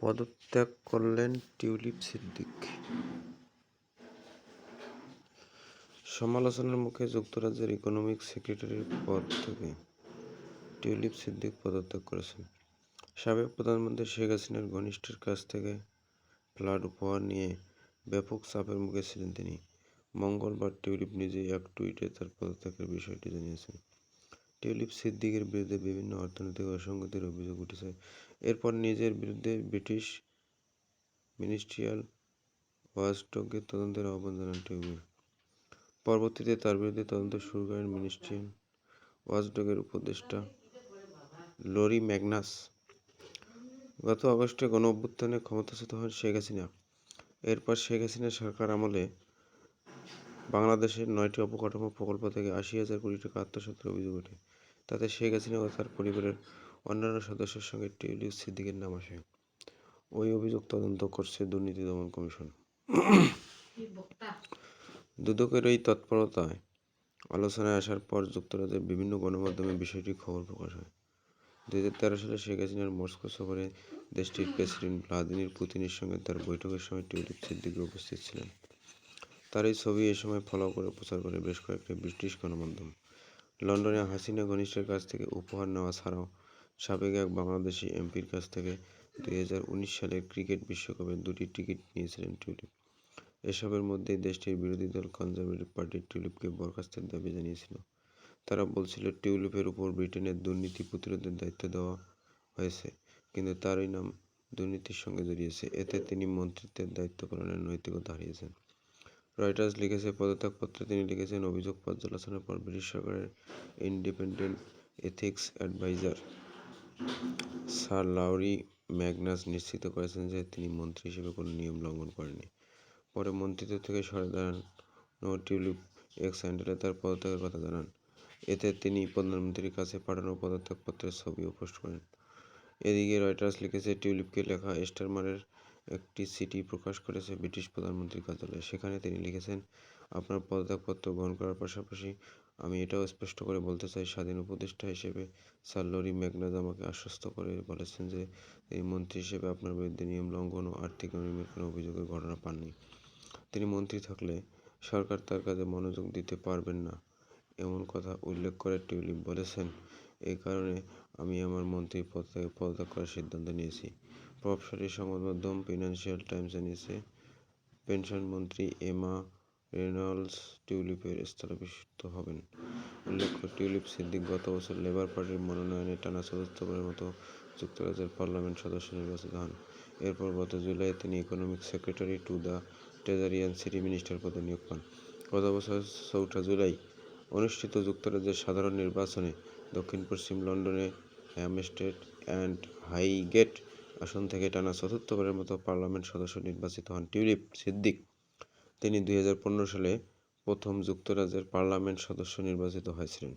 পদত্যাগ করলেন টিউলিপ সিদ্দিক। সমালোচনার মুখে যুক্তরাজ্যের ইকোনমিক সেক্রেটারির পদ থেকে টিউলিপ সিদ্দিক পদত্যাগ করেছেন। সাবেক প্রধানমন্ত্রী শেখ হাসিনার ঘনিষ্ঠের কাছ থেকে ফ্ল্যাট উপহার নিয়ে ব্যাপক চাপের মুখে ছিলেন তিনি। মঙ্গলবার টিউলিপ নিজেই এক টুইটে তার পদত্যাগের বিষয়টি জানিয়েছেন। টিউলিপ সিদ্দিকের বিরুদ্ধে বিভিন্ন অর্থনৈতিক অসঙ্গতির অভিযোগ উঠেছে। এরপর নিজের বিরুদ্ধে ব্রিটিশ মিনিস্ট্রিয়াল ওয়াচডগে তদন্তের আহ্বান জানান টিউলিপ। পরবর্তীতে তার বিরুদ্ধে তদন্ত শুরু করেন মিনিস্ট্রিয়াল ওয়াচডগের উপদেষ্টা লরি ম্যাগনাস। গত আগস্টে গণ অভ্যুত্থানে ক্ষমতাচ্যুত হন শেখ হাসিনা। এরপর শেখ হাসিনা সরকার আমলে বাংলাদেশের নয়টি অবকাঠামো প্রকল্প থেকে আশি হাজার কোটি টাকা আত্মসাতের অভিযোগ ওঠে। তাতে শেখ হাসিনা ও তার পরিবারের অন্যান্য সদস্যের সঙ্গে টিউলিপ সিদ্দিকের নাম আসে। ওই অভিযোগ তদন্ত করছে দুর্নীতি দমন কমিশন। দুদকের এই তৎপরতায় আলোচনায় আসার পর যুক্তরাজ্যের বিভিন্ন গণমাধ্যমে বিষয়টি খবর প্রকাশ হয়। দু হাজার তেরো সালে শেখ হাসিনার মস্কো সফরে দেশটির প্রেসিডেন্ট ভ্লাদিমির পুতিনের সঙ্গে তার বৈঠকের সময় টিউলিপ সিদ্দিকি উপস্থিত ছিলেন। তার এই ছবি এ সময় ফলাও করে প্রচার করে বেশ কয়েকটি ব্রিটিশ গণমাধ্যম। লন্ডনে হাসিনা ঘনিষ্ঠের কাছ থেকে উপহার নেওয়া ছাড়াও সাবেক এক বাংলাদেশি এমপির কাছ থেকে দুই হাজার উনিশ সালের ক্রিকেট বিশ্বকাপের দুটি টিকিট নিয়েছিলেন টিউলিপ। এসবের মধ্যেই দেশটির বিরোধী দল কনজারভেটিভ পার্টি টিউলিপকে বরখাস্তের দাবি জানিয়েছিল। তারা বলছিল, টিউলিপের উপর ব্রিটেনের দুর্নীতি প্রতিরোধের দায়িত্ব দেওয়া হয়েছে, কিন্তু তারই নাম দুর্নীতির সঙ্গে জড়িয়েছে। এতে তিনি মন্ত্রিত্বের দায়িত্ব পালনের নৈতিকতা হারিয়েছেন। রয়টার্স লিখেছে, পদত্যাগপত্রে তিনি লিখেছেন অভিযোগ পর্যালোচনার পর ব্রিটিশ সরকারের independent ethics adviser sir Laurie Magnus নিশ্চিত করেছেন যে তিনি মন্ত্রী হিসেবে কোনো নিয়ম লঙ্ঘন করেননি। পরে মন্ত্রিত্ব থেকে সরে দাঁড়ান টিউলিপ এক্স হ্যান্ডেলে তার পদত্যাগের কথা জানান। এতে তিনি প্রধানমন্ত্রীর কাছে পাঠানো পদত্যাগপত্রের ছবিও পোস্ট করেন। এদিকে রয়টার্স লিখেছে, টিউলিপকে লেখা স্টারমারের একটি চিঠি প্রকাশ করেছে ব্রিটিশ প্রধানমন্ত্রীর কার্যালয়। সেখানে তিনি লিখেছেন, আপনার পদত্যাগপত্র গ্রহণ করার পাশাপাশি আমি এটাও স্পষ্ট করে বলতে চাই, স্বাধীন উপদেষ্টা হিসেবে স্যার লরি ম্যাগনাজ আমাকে আশ্বস্ত করে বলেছেন যে তিনি মন্ত্রী হিসেবে আপনার বিরুদ্ধে নিয়ম লঙ্ঘন ও আর্থিক অনিয়মের কোনো অভিযোগের ঘটনা পাননি। তিনি মন্ত্রী থাকলে সরকার তার কাজে মনোযোগ দিতে পারবেন না। এমন কথা উল্লেখ করে টিউলিপ বলেছেন এই কারণে আমি আমার মন্ত্রী পদ থেকে পদত্যাগ করার সিদ্ধান্ত নিয়েছি। প্রভাবশালী সংবাদ মাধ্যম ফিনান্সিয়াল টাইমস জানিয়েছে পেনশন মন্ত্রী এমা রেনল্ডস টিউলিপের স্থলাভিষিক্ত হবেন। উল্লেখ্য টিউলিপ সিদ্দিক গত বছর লেবার পার্টির মনোনয়নে টানা চতুর্থবারের মতো যুক্তরাজ্যের পার্লামেন্ট সদস্য নির্বাচিত হন। এরপর গত জুলাই তিনি economic secretary to the treasury and city minister পদে নিয়োগ পান। গত বছর চৌঠা জুলাই অনুষ্ঠিত যুক্তরাজ্যের সাধারণ নির্বাচনে দক্ষিণ পশ্চিম লন্ডনে হ্যামস্টেড অ্যান্ড হাইগেট আসন থেকে টানা চতুর্থবারের মতো পার্লামেন্ট সদস্য নির্বাচিত হন টিউলিপ সিদ্দিক। তিনি দুই হাজার পনেরো সালে প্রথম যুক্তরাজ্যের পার্লামেন্ট সদস্য নির্বাচিত হয়েছিলেন।